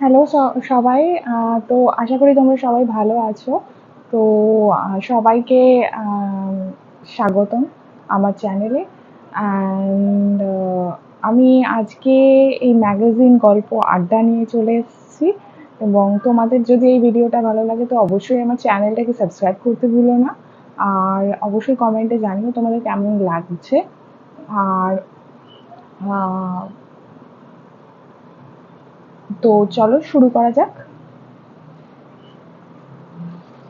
Hello সবাই তো আশা করি তোমরা সবাই ভালো আছো। তো সবাইকে স্বাগতম আমার চ্যানেলে অ্যান্ড আমি আজকে এই ম্যাগাজিন গল্প আড্ডা নিয়ে চলে এসেছি। এবং তোমাদের যদি এই ভিডিওটা ভালো লাগে, তো অবশ্যই আমার চ্যানেলটাকে সাবস্ক্রাইব করতে ভুলো না। আর অবশ্যই কমেন্টে জানিও তোমাদের কেমন লাগছে। আর তো চলো শুরু করা যাক।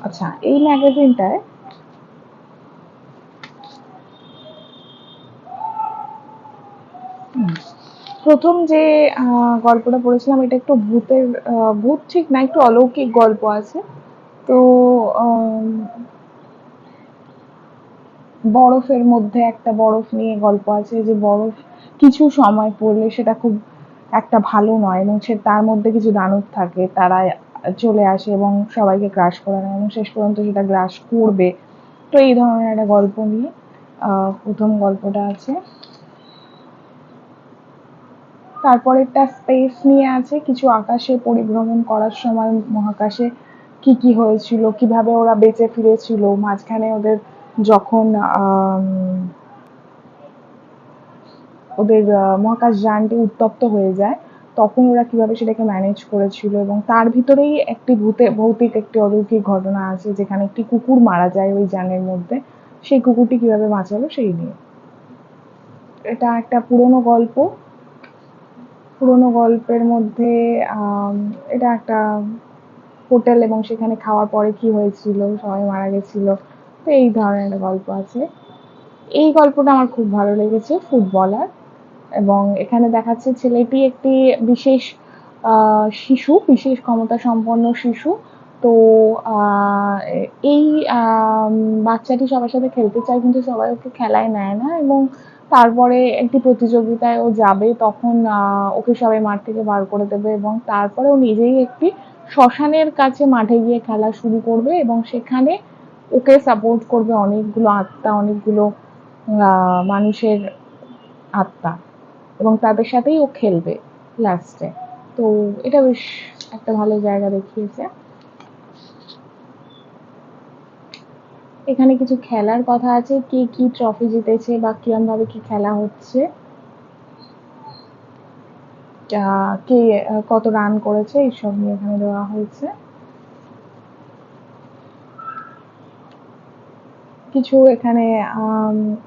আচ্ছা এই ম্যাগাজিনটায় প্রথম যে গল্পটা পড়েছিলাম এটা একটু ভূতের ভূত ঠিক না, একটু অলৌকিক গল্প আছে। তো বরফের মধ্যে একটা বরফ নিয়ে গল্প আছে যে বরফ কিছু সময় পড়লে সেটা খুব একটা ভালো নয় এবং সে তার মধ্যে কিছু দানব থাকে, তারা চলে আসে এবং সবাইকে গ্রাস করে নেয় এবং শেষ পর্যন্ত সেটা গ্রাস করবে। তো এই ধরনের একটা গল্প নিয়ে প্রথম গল্পটা আছে। তারপরেরটা স্পেস নিয়ে আছে, কিছু আকাশে পরিভ্রমণ করার সময় মহাকাশে কি কি হয়েছিল, কীভাবে ওরা বেঁচে ফিরেছিল, মাঝখানে ওদের যখন ওদের আহ, মহাকাশ যানটি উত্তপ্ত হয়ে যায় তখন ওরা কীভাবে সেটাকে ম্যানেজ করেছিল এবং তার ভিতরেই একটি ভূতে ভৌতিক একটি অলৌকিক ঘটনা আছে যেখানে একটি কুকুর মারা যায় ওই যানের মধ্যে। সেই কুকুরটি কীভাবে বাঁচালো সেই নিয়ে। এটা একটা পুরনো গল্প। পুরনো গল্পের মধ্যে এটা একটা হোটেল এবং সেখানে খাওয়ার পরে কি হয়েছিল সবাই মারা গেছিল। তো এই ধরনের গল্প আছে। এই গল্পটা আমার খুব ভালো লেগেছে ফুটবলার। এবং এখানে দেখাচ্ছে ছেলেটি একটি বিশেষ শিশু, বিশেষ ক্ষমতা সম্পন্ন শিশু। তো এই বাচ্চাটি সবার সাথে খেলতে চায়, কিন্তু সবাই ওকে খেলায় নেয় না এবং তারপরে একটি প্রতিযোগিতায় ও যাবে, তখন ওকে সবাই মাঠ থেকে বার করে দেবে এবং তারপরে ও নিজেই একটি শ্মশানের কাছে মাঠে গিয়ে খেলা শুরু করবে এবং সেখানে ওকে সাপোর্ট করবে অনেকগুলো আত্মা, অনেকগুলো মানুষের আত্মা। এবং তাদের সাথেই ও খেলবে লাস্টে তো এটা বেশ একটা ভালো জায়গা দেখিয়েছে। এখানে কিছু খেলার কথা আছে, কে কি ট্রফি জিতেছে বা কিরম ভাবে কি খেলা হচ্ছে। কে কত রান করেছে, এইসব নিয়ে এখানে দেওয়া হয়েছে। কিছু এখানে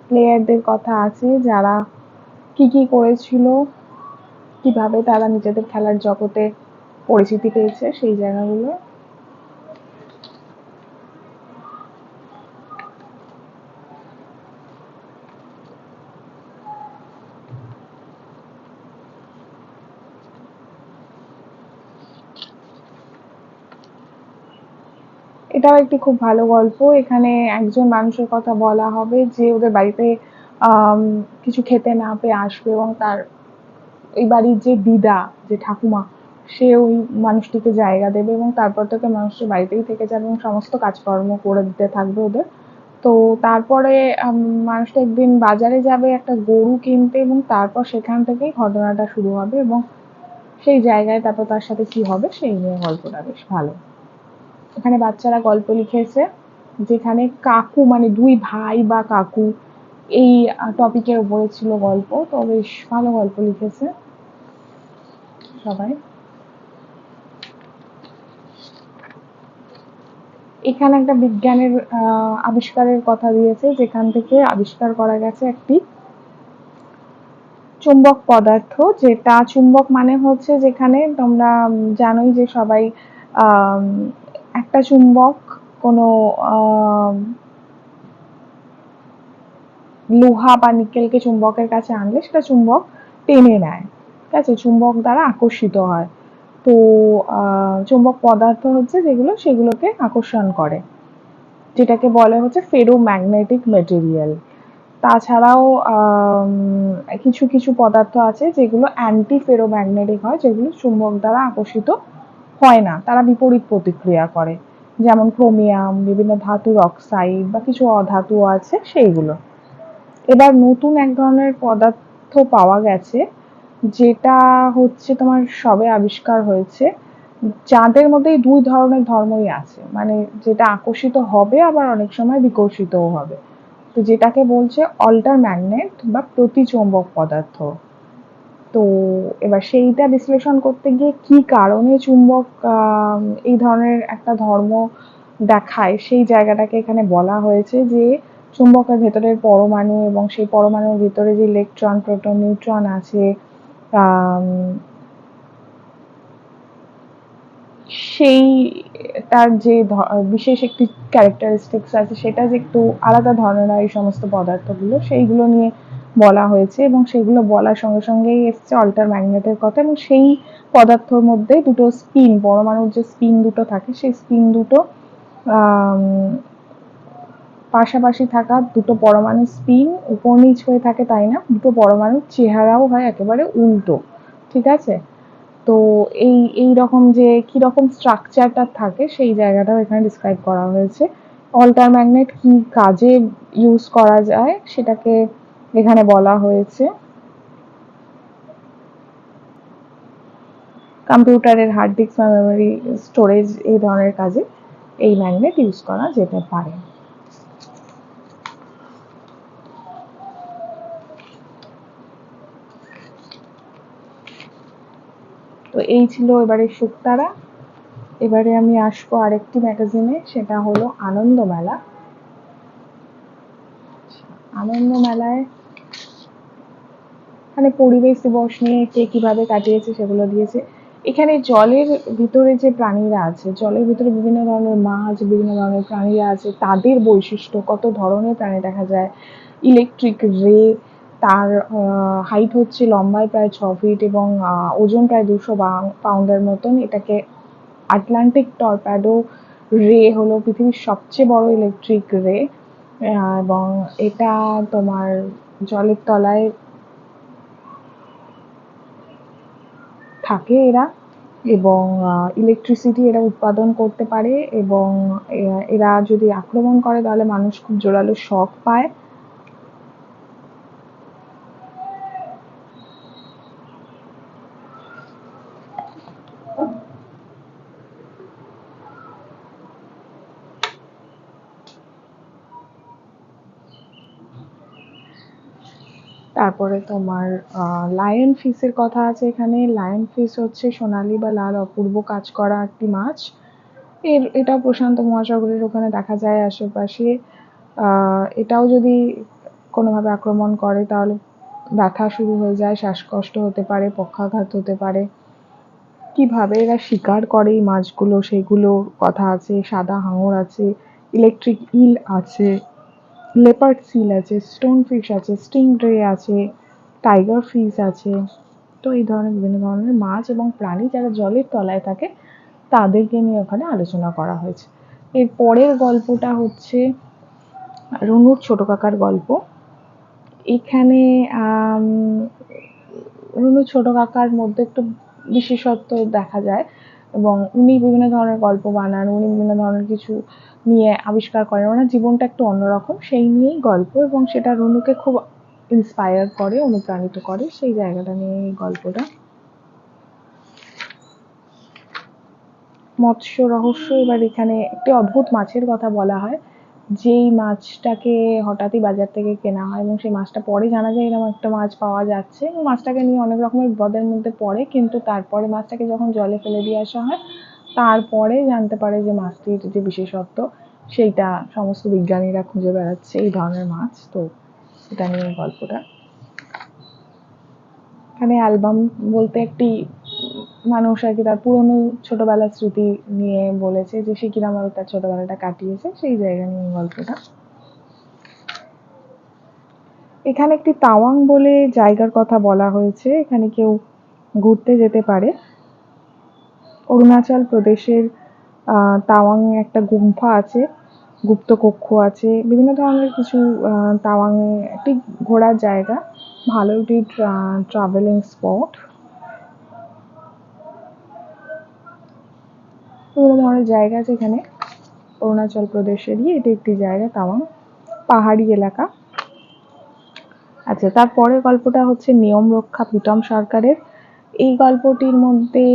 প্লেয়ারদের কথা আছে যারা কি কি করেছিল? কীভাবে তারা নিজেদের খেলার জগতে পরিচিতি পেয়েছে সেই জায়গাগুলো? এটাও একটি খুব ভালো গল্প। এখানে একজন মানুষের কথা বলা হবে যে ওদের বাড়িতে কিছু খেতে না পেয়ে আসবে এবং তার ওই বাড়ির যে দিদা, যে ঠাকুমা, সে ওই মানুষটিকে জায়গা দেবে এবং তারপর থেকে মানুষটি বাড়িতেই থেকে যাবে এবং সমস্ত কাজকর্ম করে দিতে থাকবে ওদের। তো তারপরে মানুষটা একদিন বাজারে যাবে, একটা গরু কিনতে এবং তারপর সেখান থেকেই ঘটনাটা শুরু হবে এবং সেই জায়গায় তারপর তার সাথে কি হবে সেই নিয়ে গল্পটা বেশ ভালো। এখানে বাচ্চারা গল্প লিখেছে, যেখানে কাকু মানে দুই ভাই বা কাকু এই টপিকের উপরে ছিল গল্প, তো বেশ ভালো গল্প লিখেছে সবাই। এখানে একটা বিজ্ঞানের আবিষ্কারের কথা দিয়েছে, যেখান থেকে আবিষ্কার করা গেছে একটি চুম্বক পদার্থ, যেটা চুম্বক মানে হচ্ছে যেখানে তোমরা জানোই যে সবাই একটা চুম্বক কোনো লোহা বা নিকেলকে চুম্বকের কাছে আনলে সেটা চুম্বক টেনে নেয়। ঠিক আছে? চুম্বক দ্বারা আকর্ষিত হয়। তো চুম্বক পদার্থ হচ্ছে যেগুলো সেগুলোকে আকর্ষণ করে, যেটাকে বলে হচ্ছে ফেরোম্যাগনেটিক মেটেরিয়াল তাছাড়াও কিছু কিছু পদার্থ আছে যেগুলো অ্যান্টি ফেরোম্যাগনেটিক হয়, যেগুলো চুম্বক দ্বারা আকর্ষিত হয় না। তারা বিপরীত প্রতিক্রিয়া করে। যেমন ক্রোমিয়াম, বিভিন্ন ধাতুর অক্সাইড বা কিছু অধাতু আছে সেইগুলো। এবার নতুন এক ধরনের পদার্থ পাওয়া গেছে, যেটা হচ্ছে তোমার সবে আবিষ্কার হয়েছে, যাদের মধ্যে দুই ধরনের ধর্মই আছে। মানে যেটা আকর্ষিত হবে, আবার অনেক সময় বিকর্ষিতও হবে। তো যেটাকে বলছে অল্টার ম্যাগনেট বা প্রতিচুম্বক পদার্থ। তো এবার সেইটা বিশ্লেষণ করতে গিয়ে কি কারণে চুম্বক এই ধরনের একটা ধর্ম দেখায়, সেই জায়গাটাকে এখানে বলা হয়েছে যে চুম্বকের ভেতরের পরমাণু এবং সেই পরমাণুর ভিতরে যে ইলেকট্রন প্রোটন নিউট্রন আছে সেই, তার যে বিশেষ একটি ক্যারেক্টারিস্টিক্স আছে, সেটা যে একটু আলাদা ধরনের এই সমস্ত পদার্থগুলো, সেইগুলো নিয়ে বলা হয়েছে এবং সেগুলো বলার সঙ্গে সঙ্গেই এসছে অল্টার ম্যাগনেটের কথা এবং সেই পদার্থর মধ্যে দুটো স্পিন পরমাণুর যে স্পিন দুটো থাকে, সেই স্পিন দুটো পাশাপাশি থাকা দুটো পরমাণু স্পিন উপর নিচ হয়ে থাকে, তাই না? দুটো পরমাণুর চেহারাও হয় একেবারে উল্টো, ঠিক আছে? তো এই এই রকম যে কি রকম স্ট্রাকচারটা থাকে সেই জায়গাটাও এখানে ডিসক্রাইব করা হয়েছে। অল্টার ম্যাগনেট কি কাজে ইউজ করা যায় সেটাকে এখানে বলা হয়েছে। কম্পিউটারের হার্ড ডিস্ক বা মেমোরি স্টোরেজ এই ধরনের কাজে এই ম্যাগনেট ইউজ করা যেতে পারে। তো এই ছিল এবারে শুকতারা। এবারে আমি আসব আরেকটি ম্যাগাজিনে সেটা হলো আনন্দ মেলা আনন্দ মেলায় এখানে পরিবেশ দিবস নিয়ে কে কীভাবে কাটিয়েছে সেগুলো দিয়েছে। এখানে জলের ভিতরে যে প্রাণীরা আছে, জলের ভিতরে বিভিন্ন ধরনের মাছ, বিভিন্ন ধরনের প্রাণীরা আছে, তাদের বৈশিষ্ট্য, কত ধরনের প্রাণী দেখা যায় ইলেকট্রিক রে তার হাইট হচ্ছে লম্বায় প্রায় ছ ফিট এবং ওজন প্রায় দুশো পাউন্ডের মতন। এটাকে আটলান্টিক টর্প্যাডো রে হলো পৃথিবীর সবচেয়ে বড় ইলেকট্রিক রে এবং এটা তোমার জলের তলায় থাকে এরা এবং ইলেকট্রিসিটি এরা উৎপাদন করতে পারে এবং এরা যদি আক্রমণ করে তাহলে মানুষ খুব জোরালো শক পায়। তারপরে তোমার লায়ন ফিসের কথা আছে এখানে। লায়ন ফিস হচ্ছে সোনালী বা লাল অপূর্ব কাজ করা একটি মাছ। এর এটাও প্রশান্ত মহাসাগরের ওখানে দেখা যায় আশেপাশে। এটাও যদি কোনোভাবে আক্রমণ করে তাহলে ব্যথা শুরু হয়ে যায়, শ্বাসকষ্ট হতে পারে, পক্ষাঘাত হতে পারে। কীভাবে এরা শিকার করে এই মাছগুলো? সেগুলোর কথা আছে, সাদা হাঙর আছে ইলেকট্রিক ইল আছে। লেপার্ড সিল আছে স্টোন ফিশ আছে স্টিং রে আছে টাইগার ফিশ আছে। তো এই ধরনের বিভিন্ন ধরনের মাছ এবং প্রাণী যারা জলের তলায় থাকে, তাদেরকে নিয়ে ওখানে আলোচনা করা হয়েছে। এর পরের গল্পটা হচ্ছে রনুর ছোট কাকার গল্প। এখানে রুনুর ছোট কাকার মধ্যে একটু বিশেষত্ব দেখা যায়। এবং উনি বিভিন্ন ধরনের গল্প বানান, উনি বিভিন্ন ধরনের কিছু নিয়ে আবিষ্কার করেন। ওনার জীবনটা একটু অন্যরকম। সেই নিয়েই গল্প এবং সেটা রনুকে খুব ইন্সপায়ার করে, অনুপ্রাণিত করে সেই জায়গাটা নিয়ে এই গল্পটা। মৎস্য রহস্য, এবার এখানে একটি অদ্ভুত মাছের কথা বলা হয়। যেই মাছটাকে হঠাৎই বাজার থেকে কেনা হয় এবং সেই মাছটা পরে জানা যায় এরকম একটা মাছ পাওয়া যাচ্ছে এবং মাছটাকে নিয়ে অনেক রকমের বিপদের মধ্যে পড়ে, কিন্তু তারপরে মাছটাকে যখন জলে ফেলে দিয়ে আসা হয়, তারপরে জানতে পারে যে মাছটির যে বিশেষত্ব, সেইটা সমস্ত বিজ্ঞানীরা খুঁজে বেড়াচ্ছে এই ধরনের মাছ। তো এটা নিয়ে গল্পটা। এখানে অ্যালবাম বলতে একটি মানুষ আর কি তার পুরনো ছোটবেলার স্মৃতি নিয়ে বলেছে যে সে কিরম ভাবে তার ছোটবেলাটা কাটিয়েছে সেই জায়গা নিয়ে গল্পটা। এখানে একটি তাওয়াং বলে জায়গার কথা বলা হয়েছে এখানে কেউ ঘুরতে যেতে পারে। অরুণাচল প্রদেশের আহ, তাওয়াংয়ে একটা গুম্ফা আছে গুপ্ত কক্ষ আছে বিভিন্ন ধরনের কিছু তাওয়াংয়ে একটি ঘোরার জায়গা ভালো একটি ট্রাভেলিং স্পট বিভিন্ন ধরনের জায়গা আছে এখানে। অরুণাচল প্রদেশেরই এটি একটি জায়গা তাওয়াং পাহাড়ি এলাকা। আচ্ছা তারপরের গল্পটা হচ্ছে নিয়ম রক্ষা প্রীতম সরকারের। এই গল্পটির মধ্যে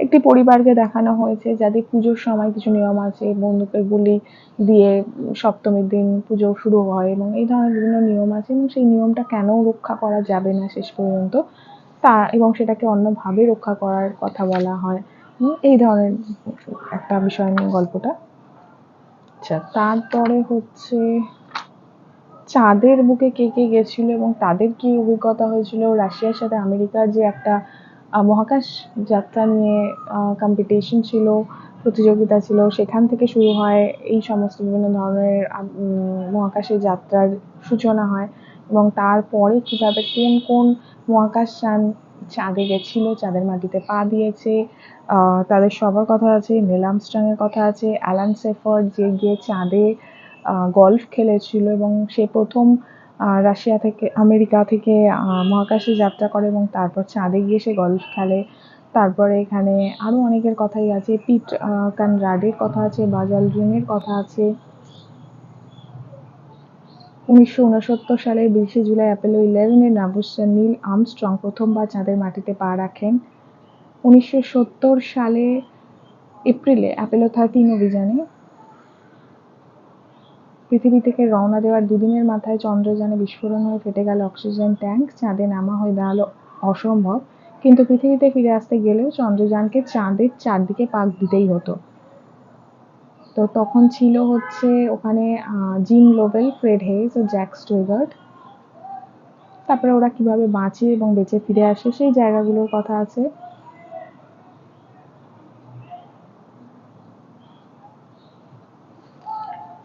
একটি পরিবারকে দেখানো হয়েছে, যাদের পুজোর সময় কিছু নিয়ম আছে, বন্দুকের গুলি দিয়ে সপ্তমীর দিন পুজো শুরু হয় এবং এই ধরনের বিভিন্ন নিয়ম আছে এবং সেই নিয়মটা কেন রক্ষা করা যাবে না শেষ পর্যন্ত? তা, এবং সেটাকে অন্যভাবে রক্ষা করার কথা বলা হয়। এই ধরনের একটা বিষয় নিয়ে গল্পটা। আচ্ছা। তারপরে হচ্ছে চাঁদের বুকে কে কে গেছিল এবং তাদের কি অভিজ্ঞতা হয়েছিল? রাশিয়ার সাথে আমেরিকার যে একটা মহাকাশ যাত্রা নিয়ে কম্পিটিশন ছিল প্রতিযোগিতা ছিল সেখান থেকে শুরু হয় এই সমস্ত বিভিন্ন ধরনের আম, উম, মহাকাশে যাত্রার সূচনা হয় এবং তারপরে কীভাবে কোন কোন মহাকাশ মহাকাশযান চাঁদে গেছিল, চাঁদের মাটিতে পা দিয়েছে। তাদের সবার কথা আছে, নেল কথা আছে। অ্যালান সেফার্ড যে গিয়ে চাঁদে গলফ খেলেছিল এবং সে প্রথম রাশিয়া থেকে, আমেরিকা থেকে মহাকাশে যাত্রা করে এবং তারপর চাঁদে গিয়ে সে গলফ খেলে। তারপরে এখানে আরও অনেকের কথাই আছে। পিট কানরাডের কথা আছে, বাজাল ড্রিমের কথা আছে। উনিশশো উনসত্তর সালের বিশে জুলাই অ্যাপোলো ইলেভেনের নাভস্যান নীল আর্মস্ট্রং প্রথমবার চাঁদের মাটিতে পা রাখেন। উনিশশো সত্তর সালে এপ্রিলে অ্যাপোলো থার্টিন অভিযানে পৃথিবী থেকে রওনা দেওয়ার দুদিনের মাথায় চন্দ্রযানে বিস্ফোরণ হয়ে ফেটে গেল অক্সিজেন ট্যাঙ্ক, চাঁদে নামা হয়ে দাঁড়াল অসম্ভব। কিন্তু পৃথিবীতে ফিরে আসতে গেলেও চন্দ্রযানকে চাঁদের চারদিকে পাক দিতেই হতো। তো তখন ছিল হচ্ছে ওখানে জিম লোভেল, ফ্রেড হেজ ও জ্যাক স্টুইগার্ট তারপরে ওরা কীভাবে বাঁচে এবং বেঁচে ফিরে আসে সেই জায়গাগুলোর কথা আছে।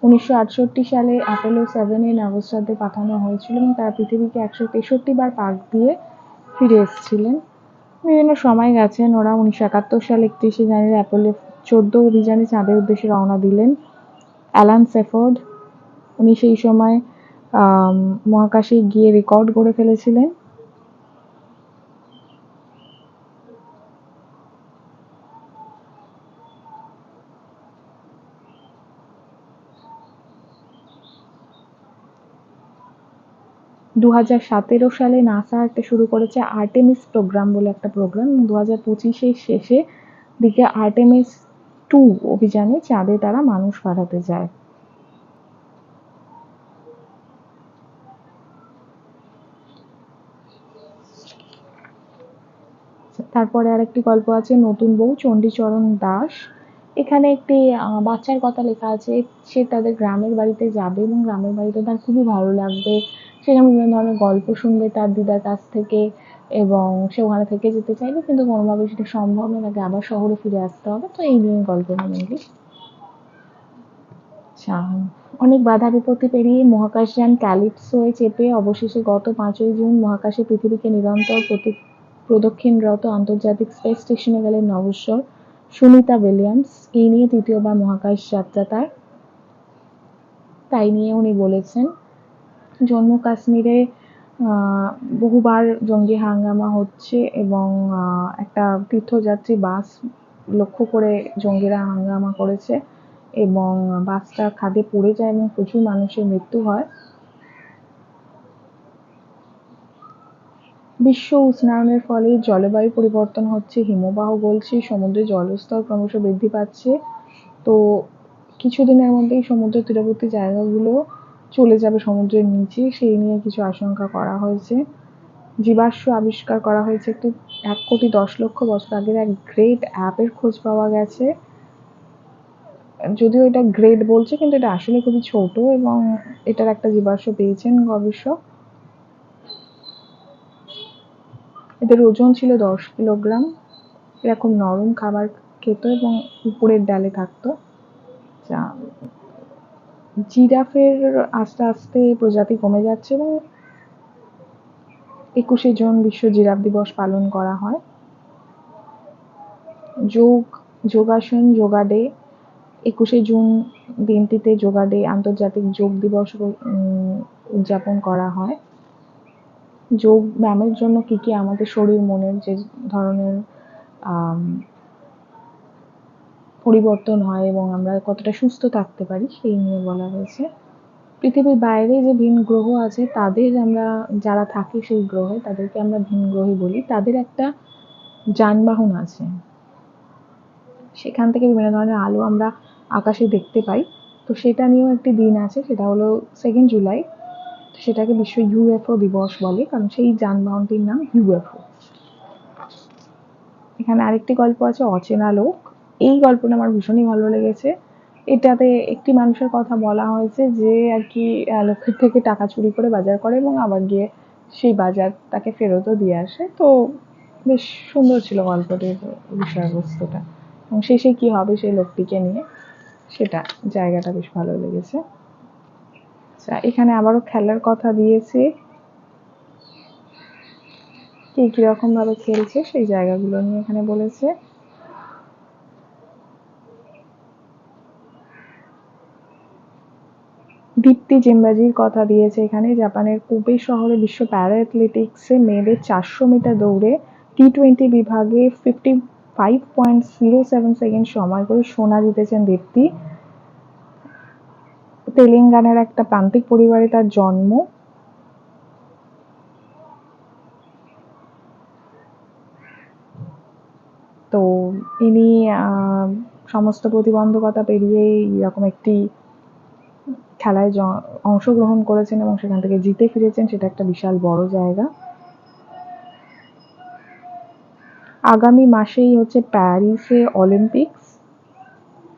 উনিশশো আটষট্টি সালে অ্যাপোলো সেভেনে নভোচাঁদে পাঠানো হয়েছিল এবং তারা পৃথিবীকে একশো তেষট্টি বার পাক দিয়ে ফিরে এসেছিলেন। বিভিন্ন সময় গেছেন ওরা, উনিশশো একাত্তর সালে একত্রিশে জানুয়ারি অ্যাপোলো চোদ্দ অভিযানে চাঁদের উদ্দেশ্যে রওনা দিলেন অ্যালান সেফোর্ড। উনি সেই সময় মহাকাশে গিয়ে রেকর্ড করে ফেলেছিলেন। দু হাজার সতেরো সালে নাসা একটা শুরু করেছে আর্টেমিস প্রোগ্রাম বলে একটা প্রোগ্রাম। দু হাজার পঁচিশের শেষে দিকে আর্টেমিস টু অভিযানে চাঁদে তারা মানুষ পাঠাতে যায়। তারপরে আরেকটি গল্প আছে, নতুন বউ চণ্ডীচরণ দাস। এখানে একটি বাচ্চার কথা লেখা আছে, সে তাদের গ্রামের বাড়িতে যাবে এবং গ্রামের বাড়িতে তার খুবই ভালো লাগবে। সেখানে বিভিন্ন ধরনের গল্প শুনবে তার দিদার কাছ থেকে। এবং সে ওখানে থেকে যেতে চাইবে কিন্তু কোনোভাবে সেটা সম্ভব নয়, তাকে আবার শহরে ফিরে আসতে হবে। তো এই নিয়ে গল্পটা মেনলি আচ্ছা অনেক বাধা বিপত্তি পেরিয়ে মহাকাশযান ক্যালিপসোয় চেপে অবশেষে গত পাঁচই জুন মহাকাশে পৃথিবীকে নিরন্তর প্রতি প্রদক্ষিণরত আন্তর্জাতিক স্পেস স্টেশনে গেলেন নবস্বর সুনিতা উইলিয়ামস। এই নিয়ে তৃতীয়বার মহাকাশ যাত্রা তার। তাই নিয়ে উনি বলেছেন, জম্মু কাশ্মীরে বহুবার জঙ্গি হাঙ্গামা হচ্ছে এবং একটা তীর্থযাত্রী বাস লক্ষ্য করে জঙ্গিরা হাঙ্গামা করেছে এবং বাসটা খাদে পড়ে যায় এবং প্রচুর মানুষের মৃত্যু হয়। বিশ্ব উষ্ণায়নের ফলে জলবায়ু পরিবর্তন হচ্ছে, হিমবাহ গলছে সমুদ্রের জলস্তর ক্রমশ বৃদ্ধি পাচ্ছে। তো কিছুদিনের মধ্যেই সমুদ্র তীরবর্তী জায়গাগুলো চলে যাবে সমুদ্রের নিচে, সেই নিয়ে কিছু আশঙ্কা করা হয়েছে। জীবাশ্ম আবিষ্কার করা হয়েছে একটি এক কোটি দশ লক্ষ বছর আগের এক গ্রেট অ্যাপের খোঁজ পাওয়া গেছে। যদিও এটা গ্রেট বলছে, কিন্তু এটা আসলে খুবই ছোট এবং এটার একটা জীবাশ্ম পেয়েছেন গবেষক। এদের ওজন ছিল দশ কিলোগ্রাম। এরকম নরম খাবার খেত এবং উপরের ডালে থাকতো। যা জিরাফের আস্তে আস্তে প্রজাতি কমে যাচ্ছে এবং একুশে জুন বিশ্ব জিরাফ দিবস পালন করা হয়। যোগ, যোগাসন, যোগা ডে, একুশে জুন দিনটিতে যোগা ডে আন্তর্জাতিক যোগ দিবস উদযাপন করা হয়। যোগ ব্যায়ামের জন্য কি কি আমাদের শরীর, মনের যে ধরনের পরিবর্তন হয় এবং আমরা কতটা সুস্থ থাকতে পারি সেই নিয়ে বলা হয়েছে। পৃথিবীর বাইরে যে ভিন গ্রহ আছে, তাদের আমরা যারা থাকে সেই গ্রহে, তাদেরকে আমরা ভিন গ্রহী বলি, তাদের একটা যানবাহন আছে। সেখান থেকে বিভিন্ন ধরনের আলো আমরা আকাশে দেখতে পাই। তো সেটা নিয়েও একটি দিন আছে, সেটা হলো সেকেন্ড জুলাই সেটাকে বিশ্ব ইউএফও দিবস বলে, কারণ সেই যানবাহনটির নাম ইউএফও এখানে আরেকটি গল্প আছে, অচেনা লোক। এই গল্পটা আমার ভীষণই ভালো লেগেছে। এটাতে একটি মানুষের কথা বলা হয়েছে যে আর কি লোকের থেকে টাকা চুরি করে বাজার করে এবং আবার গিয়ে সেই বাজার তাকে ফেরতও দিয়ে আসে। তো বেশ সুন্দর ছিল গল্পটির বিষয়বস্তুটা। এবং শেষে কী হবে সেই লোকটিকে নিয়ে, সেটা জায়গাটা বেশ ভালো লেগেছে। আচ্ছা এখানে আবারও খেলার কথা দিয়েছে। কে কীরকম ভাবে খেলছে সেই জায়গাগুলো নিয়ে এখানে বলেছে। দীপ্তি জিম্বাজির কথা দিয়েছে এখানে, জাপানের কোবে শহরে বিশ্ব প্যারা অ্যাথলেটিক্সে মেয়েদের চারশো মিটার দৌড়ে টি টোয়েন্টি বিভাগে fifty five point zero seven second সময় করে সোনা জিতেছেন দীপ্তি। তেলেঙ্গানার একটা প্রান্তিক পরিবারে তার জন্ম। তো ইনি সমস্ত প্রতিবন্ধকতা পেরিয়ে এরকম একটি খেলায় অংশগ্রহণ করেছেন এবং সেখান থেকে জিতে ফিরেছেন, সেটা একটা বিশাল বড় জায়গা। আগামী মাসেই হচ্ছে প্যারিসে অলিম্পিক্স।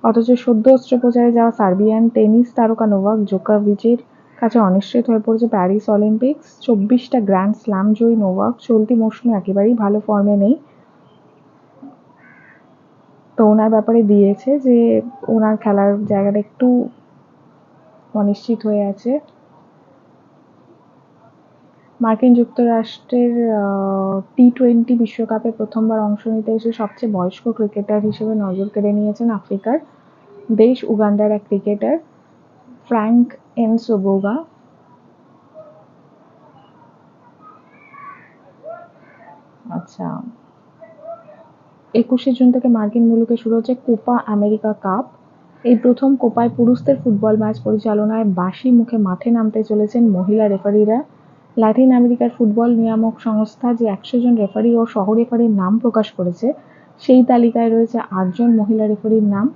অথচ সদ্য অস্ত্রোপচারে যাওয়া সার্বিয়ান টেনিস তারকা নোভাক জোকোভিচের কাছে অনিশ্চিত হয়ে পড়েছে প্যারিস অলিম্পিক্স। চব্বিশটা গ্র্যান্ড স্ল্যাম জয়ী নোভাক, চলতি মৌসুমে একেবারেই ভালো ফর্মে নেই। তো ওনার ব্যাপারে দিয়েছে যে ওনার খেলার জায়গাটা একটু অনিশ্চিত হয়ে আছে। মার্কিন যুক্তরাষ্ট্রের টি টোয়েন্টি বিশ্বকাপে প্রথমবার অংশ নিতে এসে সবচেয়ে বয়স্ক ক্রিকেটার হিসেবে নজর কেড়ে নিয়েছেন আফ্রিকার দেশ উগান্ডার এক ক্রিকেটার, ফ্র্যাঙ্ক এন সোবোগা আচ্ছা একুশে জুন থেকে মার্কিন মুলুকে শুরু হচ্ছে কোপা আমেরিকা কাপ। এই প্রথম কোপায় পুরুষদের ফুটবল ম্যাচ পরিচালনায় বাঁশি মুখে মাঠে নামতে চলেছেন মহিলা রেফারিরা। ল্যাটিন আমেরিকার ফুটবল নিয়ামক সংস্থা যে একশো জন রেফারি ও সহ রেফারির নাম প্রকাশ করেছে, সেই তালিকায় রয়েছে আটজন মহিলা রেফারির নাম।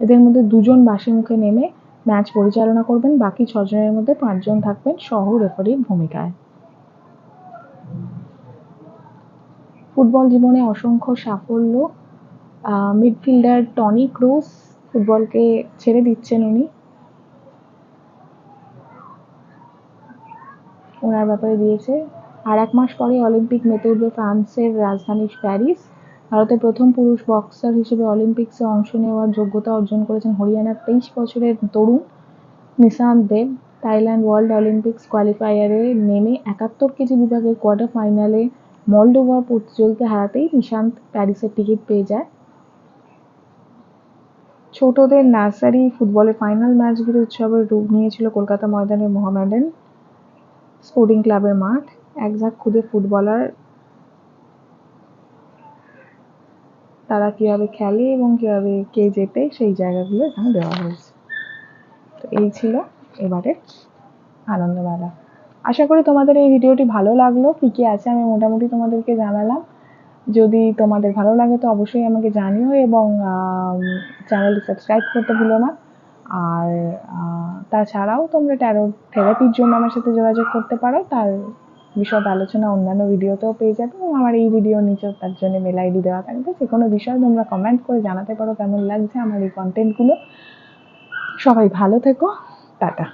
এদের মধ্যে দুজন বাঁশি মুখে নেমে ম্যাচ পরিচালনা করবেন, বাকি ছজনের মধ্যে পাঁচজন থাকবেন সহ রেফারির ভূমিকায়। ফুটবল জীবনে অসংখ্য সাফল্য মিডফিল্ডার টনি ক্রুস ফুটবলকে ছেড়ে দিচ্ছেন উনি। ওনার ব্যাপারে দিয়েছে। আর এক মাস পরে অলিম্পিক মেতে উঠবে ফ্রান্সের রাজধানী প্যারিস, ভারতের প্রথম পুরুষ বক্সার হিসেবে অলিম্পিক্সে অংশ নেওয়ার যোগ্যতা অর্জন করেছেন হরিয়ানার তেইশ বছরের তরুণ Nishant Dev. Thailand world Olympics কোয়ালিফায়ারে নেমে একাত্তর কেজি বিভাগের কোয়ার্টার ফাইনালে মলডোভার প্রতিযোগিতা হারাতেই নিশান্ত প্যারিসের টিকিট পেয়ে যায়। ছোটদের নার্সারি ফুটবলের ফাইনাল ম্যাচগুলি উৎসবের রূপ নিয়েছিল কলকাতা ময়দানের মোহামেডান স্পোর্টিং ক্লাবের মাঠ। এক ঝাঁক খুদে ফুটবলার, তারা কীভাবে খেলে এবং কীভাবে কে জেতে সেই জায়গাগুলো এখানে দেওয়া হয়েছে। তো এই ছিল এবারের আনন্দমেলা। আশা করি তোমাদের এই ভিডিওটি ভালো লাগল। কী কী আছে আমি মোটামুটি তোমাদেরকে জানালাম। যদি তোমাদের ভালো লাগে তো অবশ্যই আমাকে জানিও এবং চ্যানেলটি সাবস্ক্রাইব করতে ভুলো না। আর তাছাড়াও তোমরা ট্যারো থেরাপির জন্য আমার সাথে যোগাযোগ করতে পারো। তার বিশদ আলোচনা অন্যান্য ভিডিওতেও পেয়ে যাবে এবং আমার এই ভিডিও নিচেও তার জন্য মেল আইডি দেওয়া থাকবে। যে কোনো বিষয়ে তোমরা কমেন্ট করে জানাতে পারো কেমন লাগছে আমার এই কন্টেন্টগুলো সবাই ভালো থেকো। টাটা।